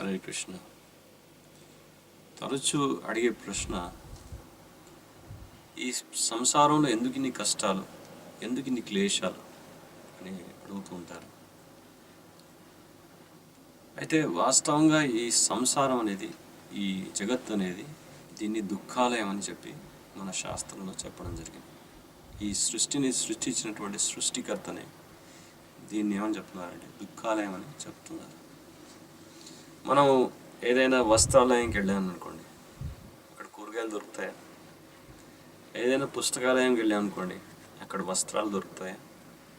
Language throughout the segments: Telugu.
హరే కృష్ణ. తరచూ అడిగే ప్రశ్న ఈ సంసారంలో ఎందుకు ఇన్ని కష్టాలు ఎందుకు ఇన్ని క్లేశాలు అని అడుగుతూ ఉంటారు. అయితే వాస్తవంగా ఈ సంసారం అనేది ఈ జగత్ అనేది దీన్ని దుఃఖాలయం అని చెప్పి మన శాస్త్రంలో చెప్పడం జరిగింది. ఈ సృష్టిని సృష్టించినటువంటి సృష్టికర్తనే దీన్ని ఏమని చెప్తున్నారంటే దుఃఖాలయం అని చెప్తున్నారు. మనం ఏదైనా వస్త్రాలయంకి వెళ్ళాము అనుకోండి అక్కడ కూరగాయలు దొరుకుతాయా? ఏదైనా పుస్తకాలయంకి వెళ్ళాము అనుకోండి అక్కడ వస్త్రాలు దొరుకుతాయా?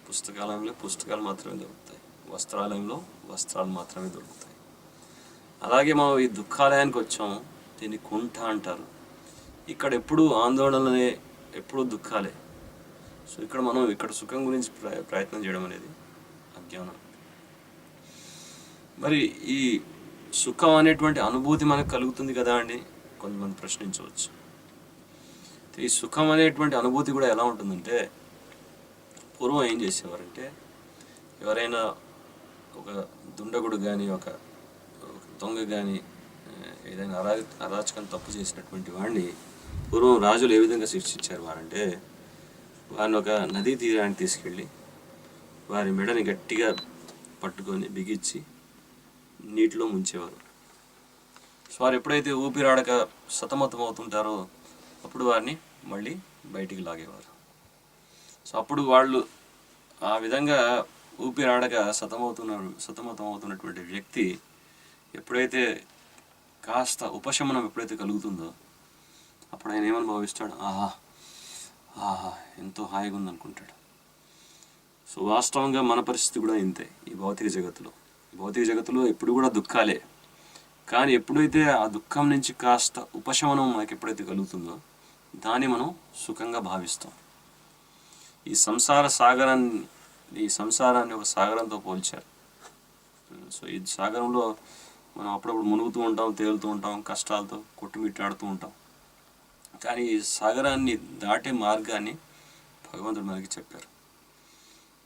పుస్తకాలయంలో పుస్తకాలు మాత్రమే దొరుకుతాయి. వస్త్రాలయంలో వస్త్రాలు మాత్రమే దొరుకుతాయి. అలాగే మనం ఈ దుఃఖాలయానికి వచ్చాము దీన్ని కుంఠ అంటారు. ఇక్కడ ఎప్పుడు ఆందోళనలే ఎప్పుడూ దుఃఖాలే. సో ఇక్కడ మనం ఇక్కడ సుఖం గురించి ప్ర- ప్రయత్నం చేయడం అనేది అజ్ఞానం. మరి ఈ సుఖం అనేటువంటి అనుభూతి మనకు కలుగుతుంది కదా అండి? కొంతమంది ప్రశ్నించవచ్చు. ఈ సుఖం అనేటువంటి అనుభూతి కూడా ఎలా ఉంటుందంటే పూర్వం ఏం చేసేవారంటే ఎవరైనా ఒక దుండగుడు కానీ ఒక దొంగ కానీ ఏదైనా అరా అరాచకం తప్పు చేసినటువంటి వాడిని పూర్వం రాజులు ఏ విధంగా శిక్షించారు వారంటే వారిని ఒక నదీ తీరానికి తీసుకెళ్ళి వారి మెడని గట్టిగా పట్టుకొని బిగించి నీటిలో ముంచేవారు. సో వారు ఎప్పుడైతే ఊపిరాడక సతమతం అవుతుంటారో అప్పుడు వారిని మళ్ళీ బయటికి లాగేవారు. సో అప్పుడు వాళ్ళు ఆ విధంగా ఊపిరాడక సతమవుతున్న సతమతం అవుతున్నటువంటి వ్యక్తి ఎప్పుడైతే కాస్త ఉపశమనం ఎప్పుడైతే కలుగుతుందో అప్పుడు ఆయన ఏమని భావిస్తాడు? ఆహా ఆహా ఎంతో హాయిగా ఉందనుకుంటాడు. సో వాస్తవంగా మన పరిస్థితి కూడా ఇంతే ఈ భౌతిక జగత్తులో. భౌతిక జగత్తులో ఎప్పుడు కూడా దుఃఖాలే. కానీ ఎప్పుడైతే ఆ దుఃఖం నుంచి కాస్త ఉపశమనం మనకి ఎప్పుడైతే కలుగుతుందో దాన్ని మనం సుఖంగా భావిస్తాం. ఈ సంసార సాగరాన్ని ఈ సంసారాన్ని ఒక సాగరంతో పోల్చారు. సో ఈ సాగరంలో మనం అప్పుడప్పుడు మునుగుతూ ఉంటాం తేలుతూ ఉంటాం కష్టాలతో కొట్టుమిట్టాడుతూ ఉంటాం. కానీ ఈ సాగరాన్ని దాటే మార్గాన్ని భగవంతుడు మనకి చెప్పారు.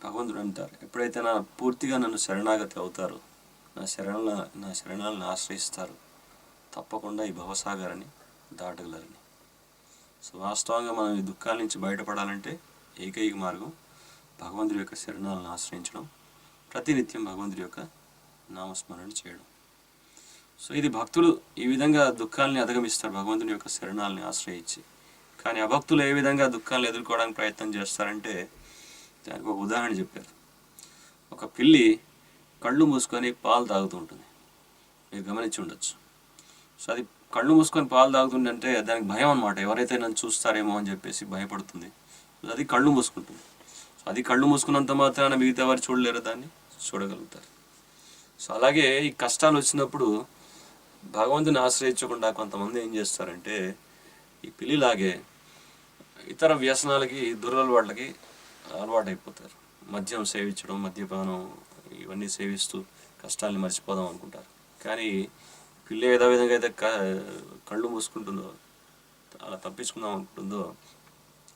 భగవంతుడు అంటారు ఎప్పుడైతే నా పూర్తిగా నన్ను శరణాగతి అవుతారు. నా శరణ నా శరణాలను ఆశ్రయిస్తారు. తప్పకుండా ఈ భవసాగరాన్ని దాటగలరని. సో వాస్తవంగా మనం ఈ దుఃఖాల నుంచి బయటపడాలంటే ఏకైక మార్గం భగవంతుడి యొక్క శరణాలను ఆశ్రయించడం. ప్రతినిత్యం భగవంతుడి యొక్క నామస్మరణ చేయడం. సో ఇది భక్తులు ఈ విధంగా దుఃఖాలని అధిగమిస్తారు భగవంతుని యొక్క శరణాలని ఆశ్రయించి. కానీ అభక్తులు ఏ విధంగా దుఃఖాలను ఎదుర్కోవడానికి ప్రయత్నం చేస్తారంటే దానికి ఒక ఉదాహరణ చెప్పారు. ఒక పిల్లి కళ్ళు మూసుకొని పాలు తాగుతూ ఉంటుంది. మీరు గమనించి ఉండొచ్చు. సో అది కళ్ళు మూసుకొని పాలు తాగుతుందంటే దానికి భయం అనమాట ఎవరైతే నన్ను చూస్తారేమో అని చెప్పేసి భయపడుతుంది. అది కళ్ళు మూసుకుంటుంది. సో అది కళ్ళు మూసుకున్నంత మాత్రాన మిగతా వారు చూడలేరు దాన్ని చూడగలుగుతారు. సో అలాగే ఈ కష్టాలు వచ్చినప్పుడు భగవంతుని ఆశ్రయించకుండా కొంతమంది ఏం చేస్తారంటే ఈ పిల్లిలాగే ఇతర వ్యసనాలకి అలవాటైపోతారు. మద్యం సేవించడం మద్యపానం ఇవన్నీ సేవిస్తూ కష్టాల్ని మర్చిపోదాం అనుకుంటారు. కానీ పిల్ల ఏదో విధంగా అయితే క- కళ్ళు మూసుకుంటుందో అలా తప్పించుకుందాం అనుకుంటుందో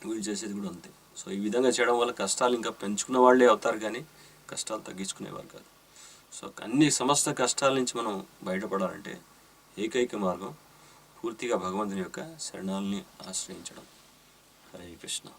వీళ్ళు చేసేది కూడా అంతే. సో ఈ విధంగా చేయడం వల్ల కష్టాలు ఇంకా పెంచుకున్న వాళ్ళే అవుతారు కానీ కష్టాలు తగ్గించుకునేవారు కాదు. సో అన్ని సమస్త కష్టాల నుంచి మనం బయటపడాలంటే ఏకైక మార్గం పూర్తిగా భగవంతుని యొక్క శరణాలని ఆశ్రయించడం. హరే కృష్ణ.